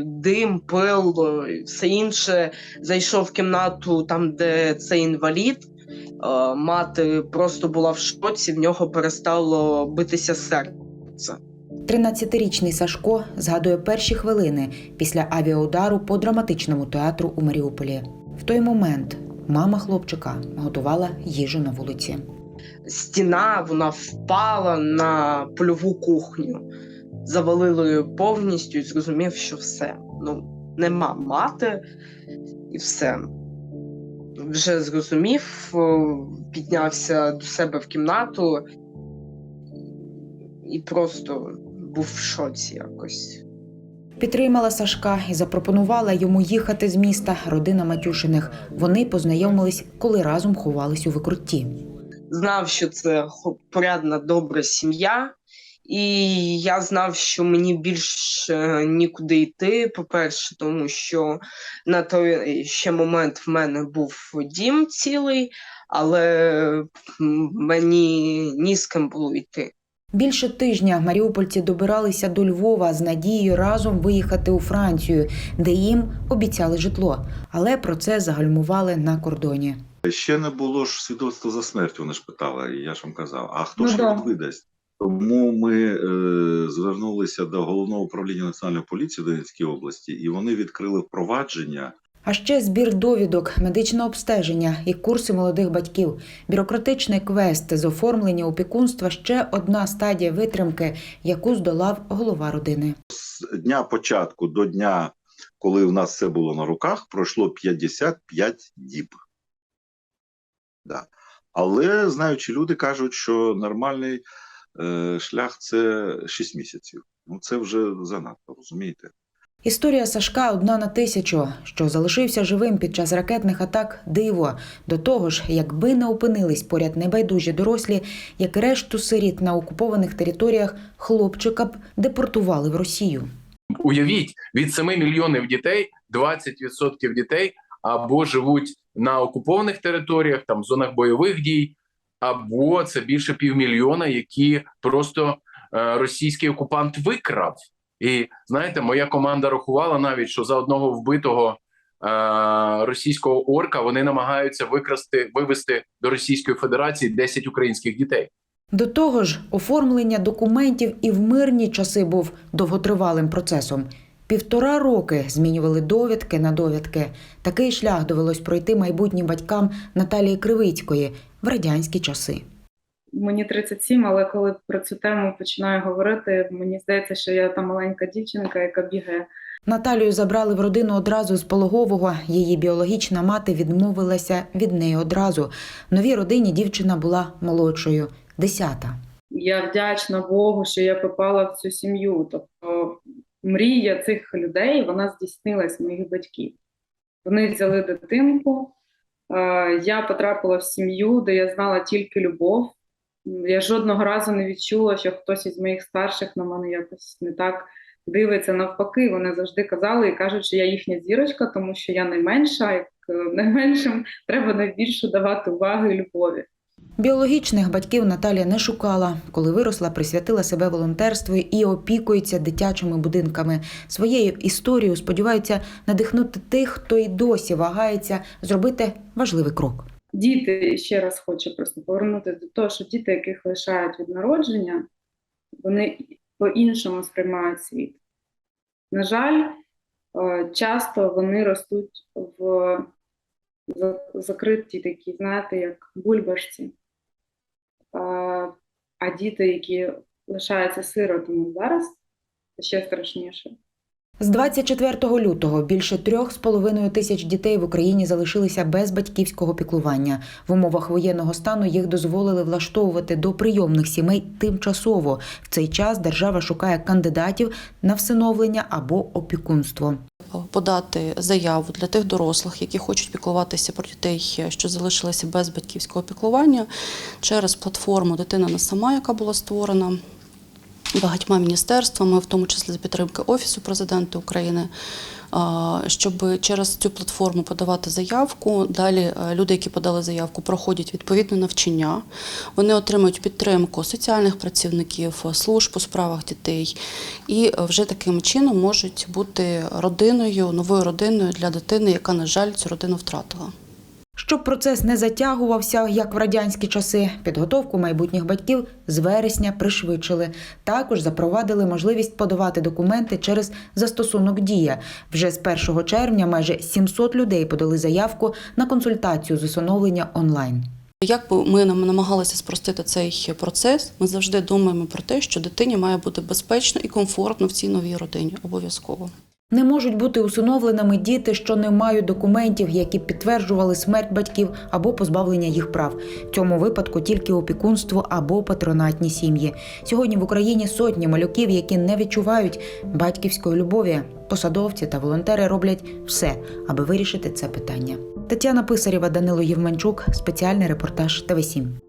Дим, пил, і все інше. Зайшов в кімнату там, де цей інвалід. Е, Мати просто була в шоці, в нього перестало битися серце. 13-річний Сашко згадує перші хвилини після авіаудару по драматичному театру у Маріуполі. В той момент мама хлопчика готувала їжу на вулиці. Стіна вона впала на польову кухню, завалило її повністю і зрозумів, що все. Ну, нема мати, і все. Вже зрозумів, піднявся до себе в кімнату і просто був в шоці якось. Підтримала Сашка і запропонувала йому їхати з міста родина Матюшиних. Вони познайомились, коли разом ховались у викрутті. знав, що це порядна, добра сім'я, і я знав, що мені більше нікуди йти. По-перше, тому що на той ще момент в мене був дім цілий, але мені ні з ким було йти. Більше тижня маріупольці добиралися до Львова з надією разом виїхати у Францію, де їм обіцяли житло, але про це загальмували на кордоні. Ще не було ж свідоцтва за смерть, вони ж питали, і я ж вам казав, а хто Ну ж да. видасть? Тому ми е, звернулися до головного управління національної поліції Донецької області, і вони відкрили впровадження. А ще збір довідок, медичне обстеження і курси молодих батьків, бюрократичний квест з оформлення опікунства ще одна стадія витримки, яку здолав голова родини. З дня початку до дня, коли в нас все було на руках, пройшло 55 діб. Да. Але знаючи люди кажуть, що нормальний шлях це 6 місяців. Ну це вже занадто, розумієте? Історія Сашка одна на тисячу, що залишився живим під час ракетних атак диво. До того ж, якби не опинились поряд небайдужі дорослі, як і решту сиріт на окупованих територіях, хлопчика б депортували в Росію. Уявіть, від 7 мільйонів дітей 20% дітей або живуть на окупованих територіях, там в зонах бойових дій, або це більше півмільйона, які просто е, російський окупант викрав. І знаєте, моя команда рахувала навіть, що за одного вбитого е, російського орка вони намагаються викрасти вивести до Російської Федерації 10 українських дітей. До того ж, оформлення документів і в мирні часи був довготривалим процесом. Півтора роки змінювали довідки на довідки. Такий шлях довелось пройти майбутнім батькам Наталії Кривицької в радянські часи. Мені 37, але коли про цю тему починаю говорити, мені здається, що я та маленька дівчинка, яка бігає. Наталію забрали в родину одразу з пологового. Її біологічна мати відмовилася від неї одразу. В новій родині дівчина була молодшою, десята. Я вдячна Богу, що я попала в цю сім'ю. Тобто мрія цих людей вона здійснилась моїх батьків. Вони взяли дитинку. е, Я потрапила в сім'ю, де я знала тільки любов. Я жодного разу не відчула, що хтось із моїх старших на мене якось не так дивиться. Навпаки, вони завжди казали і кажуть, що я їхня зірочка, тому що я найменша, як е, найменшим треба найбільше давати уваги і любові. Біологічних батьків Наталія не шукала. Коли виросла, присвятила себе волонтерству і опікується дитячими будинками. Своєю історією сподіваються надихнути тих, хто й досі вагається зробити важливий крок. Діти ще раз хочу просто повернутися до того, що діти, яких лишають від народження, вони по-іншому сприймають світ. На жаль, е, часто вони ростуть в закриті такі, знаєте, як бульбашці. Е, А діти, які лишаються сиротами зараз, це ще страшніше. З 24 лютого більше трьох з половиною тисяч дітей в Україні залишилися без батьківського піклування. В умовах воєнного стану їх дозволили влаштовувати до прийомних сімей тимчасово. В цей час держава шукає кандидатів на всиновлення або опікунство. Подати заяву для тих дорослих, які хочуть піклуватися про дітей, що залишилися без батьківського піклування, через платформу Дитина не сама, яка була створена багатьма міністерствами, в тому числі за підтримки Офісу президента України, щоб через цю платформу подавати заявку. Далі е, люди, які подали заявку, проходять відповідне навчання. Вони отримують підтримку соціальних працівників, служб у справах дітей, і е, вже таким чином можуть бути родиною, новою родиною для дитини, яка, на жаль, цю родину втратила. Щоб процес не затягувався, як в радянські часи, підготовку майбутніх батьків з вересня пришвидшили. Також запровадили можливість подавати документи через застосунок Дія. Вже з 1 червня майже 700 людей подали заявку на консультацію з усиновлення онлайн. Як би ми нам намагалися спростити цей процес, ми завжди думаємо про те, що дитині має бути безпечно і комфортно в цій новій родині. Обов'язково. Не можуть бути усиновленими діти, що не мають документів, які підтверджували смерть батьків або позбавлення їх прав. В цьому випадку тільки опікунство або патронатні сім'ї. Сьогодні в Україні сотні малюків, які не відчувають батьківської любові. Посадовці та волонтери роблять все, аби вирішити це питання. Тетяна Писарєва, Данило Євменчук, спеціальний репортаж ТВ 7